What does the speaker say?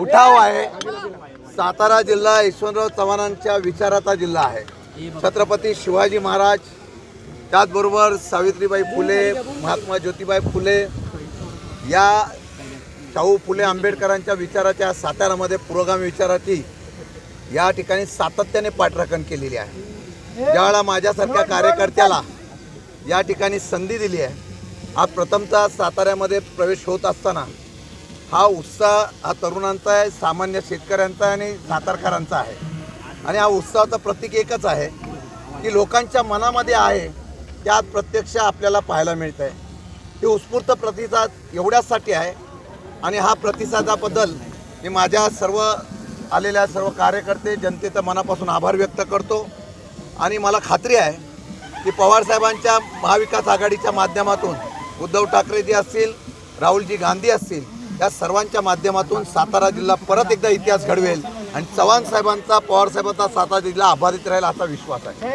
उठाव आहे. सातारा जिल्हा यशवंतराव चव्हाणांच्या विचाराचा जिल्हा आहे. छत्रपती शिवाजी महाराज त्याचबरोबर सावित्रीबाई फुले महात्मा ज्योतिबाई फुले या शाहू फुले आंबेडकरांच्या विचाराच्या साताऱ्यामध्ये पुरोगामी विचाराची या ठिकाणी सातत्याने पाठराखण केलेली आहे. ज्यावेळेला माझ्यासारख्या कार्यकर्त्याला या ठिकाणी संधी दिली आहे आज प्रथमतः साताऱ्यामध्ये प्रवेश होत असताना हा उत्साह हा तरुणांचा आहे सामान्य शेतकऱ्यांचा आहे आणि सातारकरांचा आहे. आणि हा उत्साहाचं प्रतीक एकच आहे की लोकांच्या मनामध्ये आहे ते आज प्रत्यक्ष आपल्याला पाहायला मिळत आहे हे उत्स्फूर्त प्रतिसाद एवढ्यासाठी आहे आणि हा प्रतिसादाबद्दल मी माझ्या सर्व आलेल्या सर्व कार्यकर्ते जनतेचा मनापासून आभार व्यक्त करतो. आणि मला खात्री आहे की पवारसाहेबांच्या महाविकास आघाडीच्या माध्यमातून उद्धव ठाकरेजी असतील राहुलजी गांधी असतील या सर्वांच्या माध्यमातून सातारा जिल्हा परत एकदा इतिहास घडवेल आणि चव्हाण साहेबांचा पवार साहेबांचा सातारा जिल्हा आभारित राहील असा विश्वास आहे.